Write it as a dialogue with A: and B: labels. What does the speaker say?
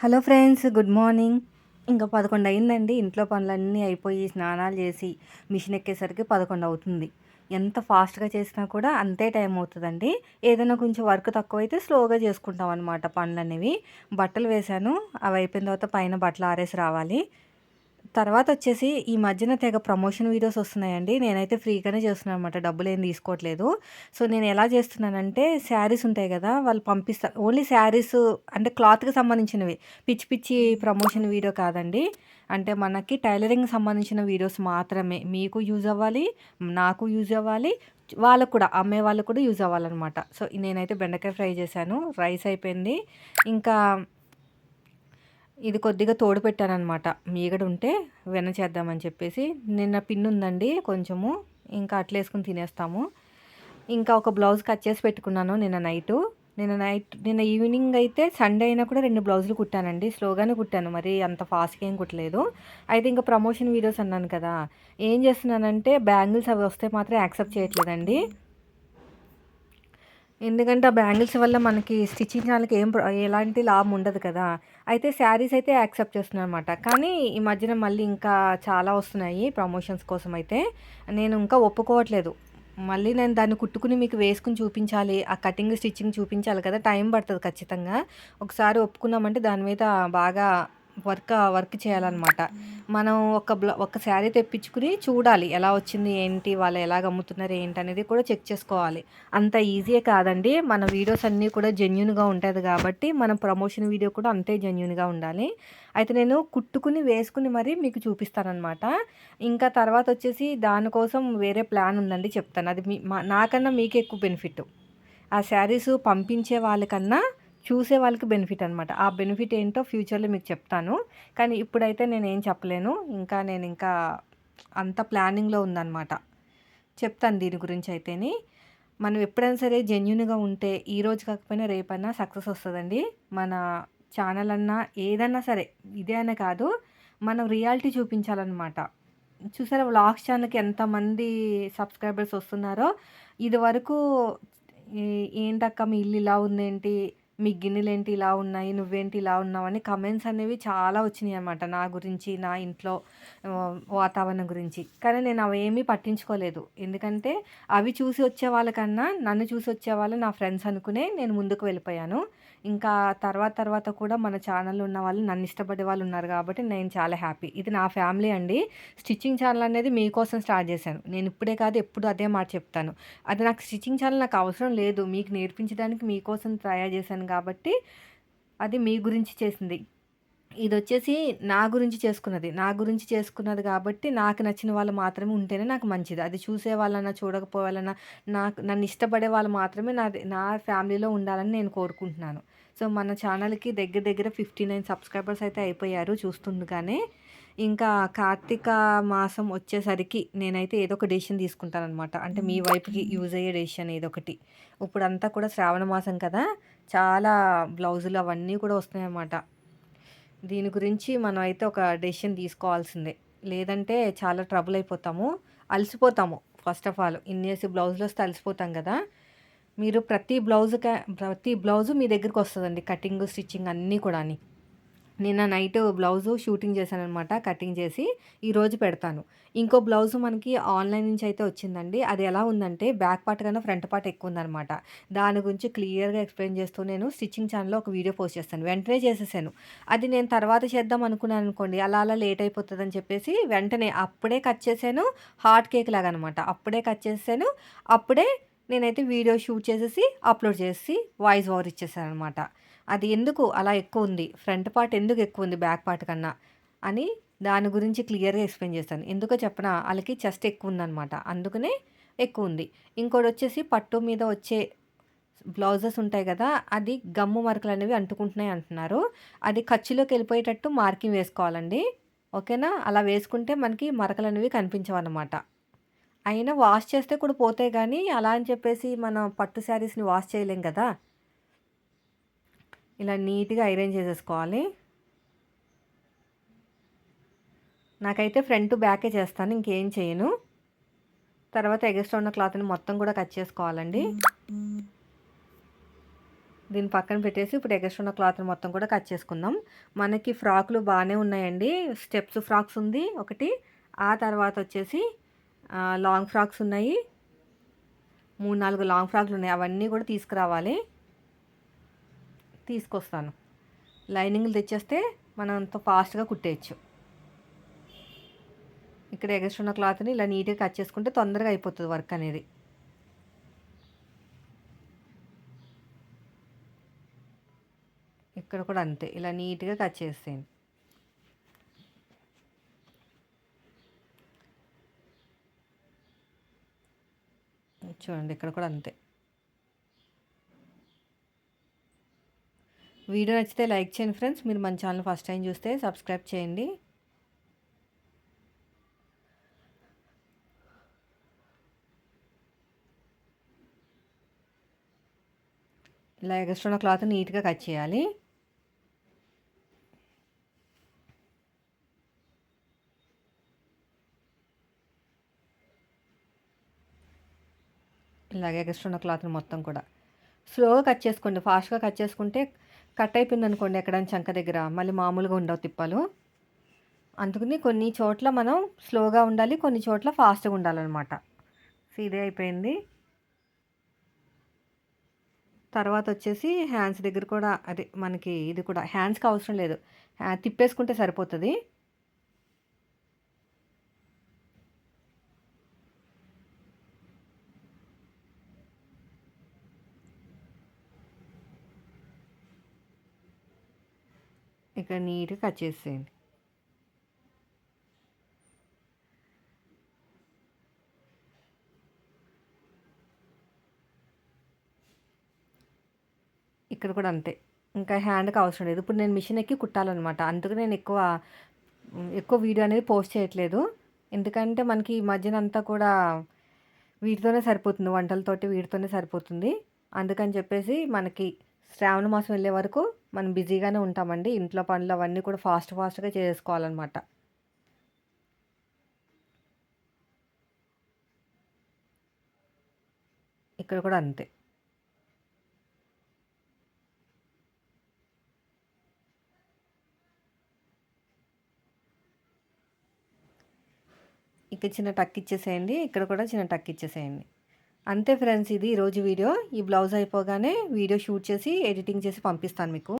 A: Hello friends good morning. ఇంకా పదకొండు అయిందండి ఇంట్లో పనులన్నీ అయిపోయి స్నానాలు చేసి మిషన్ ఎక్కేసరికి పదకొండు అవుతుంది ఎంత ఫాస్ట్గా చేసినా కూడా అంతే టైం అవుతుందండి. ఏదైనా కొంచెం వర్క్ తక్కువ అయితే స్లోగా చేసుకుంటాం అనమాట పనులు అనేవి బట్టలు వేశాను అవి అయిపోయిన తర్వాత పైన బట్టలు ఆరేసి రావాలి. తర్వాత వచ్చేసి ఈ మధ్యన తెగ ప్రమోషన్ వీడియోస్ వస్తున్నాయండి. నేనైతే ఫ్రీగానే చేస్తున్నాను అనమాట డబ్బులు ఏం తీసుకోవట్లేదు. సో నేను ఎలా చేస్తున్నానంటే శారీస్ ఉంటాయి కదా వాళ్ళు పంపిస్తారు ఓన్లీ శారీస్ అంటే క్లాత్కి సంబంధించినవి. పిచ్చి పిచ్చి ప్రమోషన్ వీడియో కాదండి. అంటే మనకి టైలరింగ్ సంబంధించిన వీడియోస్ మాత్రమే. మీకు యూజ్ అవ్వాలి నాకు యూజ్ అవ్వాలి వాళ్ళకు కూడా అమ్మే వాళ్ళకు కూడా యూజ్ అవ్వాలన్నమాట. సో నేనైతే బెండకాయ ఫ్రై చేశాను. రైస్ అయిపోయింది. ఇంకా ఇది కొద్దిగా తోడు పెట్టానమాట మీగడ ఉంటే వెన్న చేద్దామని చెప్పేసి. నిన్న పిన్ ఉందండి కొంచెము. ఇంకా అట్లేసుకుని తినేస్తాము. ఇంకా ఒక బ్లౌజ్ కట్ చేసి పెట్టుకున్నాను నిన్న నైటు. నిన్న నైట్ నిన్న ఈవినింగ్ అయితే సండే అయినా కూడా రెండు బ్లౌజులు కుట్టానండి. స్లోగానే కుట్టాను మరి అంత ఫాస్ట్గా ఏం కుట్టలేదు. అయితే ఇంకా ప్రమోషన్ వీడియోస్ అన్నాను కదా. ఏం చేస్తున్నానంటే బ్యాంగిల్స్ అవి వస్తే మాత్రం యాక్సెప్ట్ చేయట్లేదండి. ఎందుకంటే ఆ బ్యాంగిల్స్ వల్ల మనకి స్టిచ్చింగ్ వాళ్ళకి ఏం ఎలాంటి లాభం ఉండదు కదా. అయితే శారీస్ అయితే యాక్సెప్ట్ చేస్తున్నాను అనమాట కానీ ఈ మధ్యన మళ్ళీ ఇంకా చాలా వస్తున్నాయి ప్రమోషన్స్ కోసం అయితే. నేను ఇంకా ఒప్పుకోవట్లేదు. మళ్ళీ నేను దాన్ని కుట్టుకుని మీకు వేసుకుని చూపించాలి ఆ కటింగ్ స్టిచ్చింగ్ చూపించాలి కదా. టైం పడుతుంది ఖచ్చితంగా. ఒకసారి ఒప్పుకున్నామంటే దాని మీద బాగా వర్క్ వర్క్ చేయాలన్నమాట. మనం ఒక బ్ల ఒక శారీ తెప్పించుకుని చూడాలి ఎలా వచ్చింది ఏంటి వాళ్ళు ఎలాగ అమ్ముతున్నారు ఏంటి అనేది కూడా చెక్ చేసుకోవాలి. అంత ఈజీయే కాదండి. మన వీడియోస్ అన్నీ కూడా జెన్యున్గా ఉంటుంది కాబట్టి మన ప్రమోషన్ వీడియో కూడా అంతే జెన్యున్గా ఉండాలి. అయితే నేను కుట్టుకుని వేసుకుని మరీ మీకు చూపిస్తానమాట ఇంకా తర్వాత వచ్చేసి దానికోసం వేరే ప్లాన్ ఉందండి చెప్తాను. అది మీ నాకన్నా మీకు ఎక్కువ బెనిఫిట్ ఆ శారీస్ పంపించే వాళ్ళకన్నా చూసే వాళ్ళకి బెనిఫిట్ అనమాట ఆ బెనిఫిట్ ఏంటో ఫ్యూచర్లో మీకు చెప్తాను. కానీ ఇప్పుడైతే నేను ఏం చెప్పలేను. ఇంకా నేను ఇంకా అంత ప్లానింగ్లో ఉందన్నమాట. చెప్తాను దీని గురించి అయితేని. మనం ఎప్పుడైనా సరే జెన్యున్గా ఉంటే ఈ రోజు కాకపోయినా రేపైనా సక్సెస్ వస్తుందండి. మన ఛానల్ అన్నా ఏదన్నా సరే ఇదే అనే కాదు మనం రియాలిటీ చూపించాలన్నమాట. చూసారా వ్లాగ్స్ ఛానల్కి ఎంతమంది సబ్స్క్రైబర్స్ వస్తున్నారో? ఇది వరకు ఏంటక్క మీ ఇల్లు ఇలా ఉందేంటి? మీ గిన్నెలేంటి ఇలా ఉన్నాయి నువ్వేంటి ఇలా ఉన్నావు అని కమెంట్స్ అనేవి చాలా వచ్చినాయి అనమాట నా గురించి నా ఇంట్లో వాతావరణం గురించి. కానీ నేను అవి ఏమీ పట్టించుకోలేదు. ఎందుకంటే అవి చూసి వచ్చే వాళ్ళకన్నా నన్ను చూసి వచ్చే వాళ్ళు నా ఫ్రెండ్స్ అనుకునే నేను ముందుకు వెళ్ళిపోయాను. ఇంకా తర్వాత తర్వాత కూడా మన ఛానల్ ఉన్న వాళ్ళు నన్ను ఇష్టపడే వాళ్ళు ఉన్నారు కాబట్టి నేను చాలా హ్యాపీ. ఇది నా ఫ్యామిలీ అండి. స్టిచ్చింగ్ ఛానల్ అనేది మీకోసం స్టార్ట్ చేశాను. నేను ఇప్పుడే కాదు ఎప్పుడు అదే మాట చెప్తాను. అది నాకు స్టిచ్చింగ్ ఛానల్ నాకు అవసరం లేదు. మీకు నేర్పించడానికి మీకోసం తయారు చేశాను కాబట్టి అది మీ గురించి చేసింది. ఇది వచ్చేసి నా గురించి చేసుకున్నది. నా గురించి చేసుకున్నది కాబట్టి నాకు నచ్చిన వాళ్ళు మాత్రమే ఉంటేనే నాకు మంచిది. అది చూసే వాళ్ళన్నా చూడకపోవాలన్నా నాకు నన్ను ఇష్టపడే వాళ్ళు మాత్రమే నా నా ఫ్యామిలీలో ఉండాలని నేను కోరుకుంటున్నాను. సో మన ఛానల్కి దగ్గర దగ్గర ఫిఫ్టీ నైన్ సబ్స్క్రైబర్స్ అయితే అయిపోయారు చూస్తుండగానే. ఇంకా కార్తీక మాసం వచ్చేసరికి నేనైతే ఏదో ఒక డెసిషన్ తీసుకుంటానమాట అంటే మీ వైపుకి యూజ్ అయ్యే డెసిషన్ ఏదో ఒకటి ఇప్పుడంతా కూడా శ్రావణ మాసం కదా. చాలా బ్లౌజులు అవన్నీ కూడా వస్తున్నాయన్నమాట. దీని గురించి మనం అయితే ఒక డెసిషన్ తీసుకోవాల్సిందే. లేదంటే చాలా ట్రబుల్ అయిపోతాము. అలసిపోతాము. ఫస్ట్ ఆఫ్ ఆల్ ఇన్నేసి బ్లౌజ్లో వస్తే అలసిపోతాం కదా. మీరు ప్రతి బ్లౌజ్ ప్రతి బ్లౌజు మీ దగ్గరికి వస్తుందండి. కటింగ్ స్టిచ్చింగ్ అన్నీ కూడా నిన్న నైట్ బ్లౌజు షూటింగ్ చేశాను అనమాట కటింగ్ చేసి ఈరోజు పెడతాను. ఇంకో బ్లౌజ్ మనకి ఆన్లైన్ నుంచి అయితే వచ్చిందండి. అది ఎలా ఉందంటే బ్యాక్ పార్ట్ కన్నా ఫ్రంట్ పార్ట్ ఎక్కువ ఉందనమాట దాని గురించి క్లియర్గా ఎక్స్ప్లెయిన్ చేస్తూ నేను స్టిచ్చింగ్ ఛానల్లో ఒక వీడియో పోస్ట్ చేస్తాను. వెంటనే చేసేసాను. అది నేను తర్వాత చేద్దాం అనుకున్నాను అనుకోండి అలా అలా లేట్ అయిపోతుందని చెప్పేసి వెంటనే అప్పుడే కట్ చేశాను. హాట్ కేక్ లాగా అనమాట అప్పుడే కట్ చేసాను అప్పుడే నేనైతే వీడియో షూట్ చేసేసి అప్లోడ్ చేసి వాయిస్ ఓవర్ ఇచ్చేసాను అనమాట అది ఎందుకు అలా ఎక్కువ ఉంది? ఫ్రంట్ పార్ట్ ఎందుకు ఎక్కువ ఉంది? బ్యాక్ పార్ట్ కన్నా అని దాని గురించి క్లియర్గా ఎక్స్ప్లెయిన్ చేస్తాను. ఎందుకో చెప్పనా వాళ్ళకి చెస్ట్ ఎక్కువ ఉందన్నమాట. అందుకనే ఎక్కువ ఉంది. ఇంకోటి వచ్చేసి పట్టు మీద వచ్చే బ్లౌజెస్ ఉంటాయి కదా అది గమ్ము మరకలు అనేవి అంటుకుంటున్నాయి అంటున్నారు. అది ఖర్చులోకి వెళ్ళిపోయేటట్టు మార్కింగ్ వేసుకోవాలండి. ఓకేనా? అలా వేసుకుంటే మనకి మరకలు అనేవి కనిపించవన్నమాట. అయినా వాష్ చేస్తే కూడా పోతాయి కానీ అలా అని చెప్పేసి మనం పట్టు శారీస్ని వాష్ చేయలేం కదా. ఇలా నీట్గా ఐరన్ చేసేసుకోవాలి. నాకైతే ఫ్రంట్ బ్యాకే చేస్తాను ఇంకేం చేయను. తర్వాత ఎగస్ట్రా ఉన్న క్లాత్ని మొత్తం కూడా కట్ చేసుకోవాలండి. దీన్ని పక్కన పెట్టేసి ఇప్పుడు ఎగస్ట్రా ఉన్న క్లాత్ని మొత్తం కూడా కట్ చేసుకుందాం. మనకి ఫ్రాక్లు బాగానే ఉన్నాయండి. స్టెప్స్ ఫ్రాక్స్ ఉంది ఒకటి. ఆ తర్వాత వచ్చేసి లాంగ్ ఫ్రాక్స్ ఉన్నాయి. మూడు నాలుగు లాంగ్ ఫ్రాక్లు ఉన్నాయి. అవన్నీ కూడా తీసుకురావాలి. తీసుకొస్తాను. లైనింగ్లు తెచ్చేస్తే మనం అంత ఫాస్ట్గా కుట్టేయచ్చు. ఇక్కడ ఎగస్ట్రా ఉన్న క్లాత్ని ఇలా నీట్గా కట్ చేసుకుంటే తొందరగా అయిపోతుంది వర్క్ అనేది. ఇక్కడ కూడా అంతే ఇలా నీట్గా కట్ చేసేయండి. చూడండి ఇక్కడ కూడా అంతే. వీడియో నచ్చితే లైక్ చేయండి ఫ్రెండ్స్. మీరు మన ఛానల్ ఫస్ట్ టైం చూస్తే సబ్స్క్రైబ్ చేయండి. ఇలా ఎగస్ట్రా ఉన్న క్లాత్ నీట్గా కట్ చేయాలి. ఇలాగే ఎగస్ట్రా ఉన్న క్లాత్ని మొత్తం కూడా. స్లోగా కట్ చేసుకోండి. ఫాస్ట్గా కట్ చేసుకుంటే కట్ అయిపోయింది అనుకోండి ఎక్కడైనా చంక దగ్గర. మళ్ళీ మామూలుగా ఉండవు తిప్పలు. అందుకని కొన్ని చోట్ల మనం స్లోగా ఉండాలి కొన్ని చోట్ల ఫాస్ట్గా ఉండాలన్నమాట. ఇదే అయిపోయింది. తర్వాత వచ్చేసి హ్యాండ్స్ దగ్గర కూడా అదే మనకి ఇది కూడా హ్యాండ్స్కి అవసరం లేదు. తిప్పేసుకుంటే సరిపోతుంది. ఇక్కడ నీట్గా కట్ చేసేయండి. ఇక్కడ కూడా అంతే. ఇంకా హ్యాండ్కి అవసరం లేదు. ఇప్పుడు నేను మిషన్ ఎక్కి కుట్టాలన్నమాట. అందుకు నేను ఎక్కువ ఎక్కువ వీడియో అనేది పోస్ట్ చేయట్లేదు. ఎందుకంటే మనకి ఈ మధ్యన అంతా కూడా వీటితోనే సరిపోతుంది. వంటలతోటి వీటితోనే సరిపోతుంది. అందుకని చెప్పేసి మనకి శ్రావణ మాసం వెళ్ళే వరకు మనం బిజీగానే ఉంటామండి. ఇంట్లో పనులు అవన్నీ కూడా ఫాస్ట్ ఫాస్ట్గా చేసుకోవాలన్నమాట. ఇక్కడ కూడా అంతే. ఇక్కడ చిన్న టక్ ఇచ్చేసేయండి. ఇక్కడ కూడా చిన్న టక్ ఇచ్చేసేయండి. అంతే ఫ్రెండ్స్ ఇది ఈరోజు వీడియో. ఈ బ్లౌజ్ అయిపోగానే వీడియో షూట్ చేసి ఎడిటింగ్ చేసి పంపిస్తాను మీకు.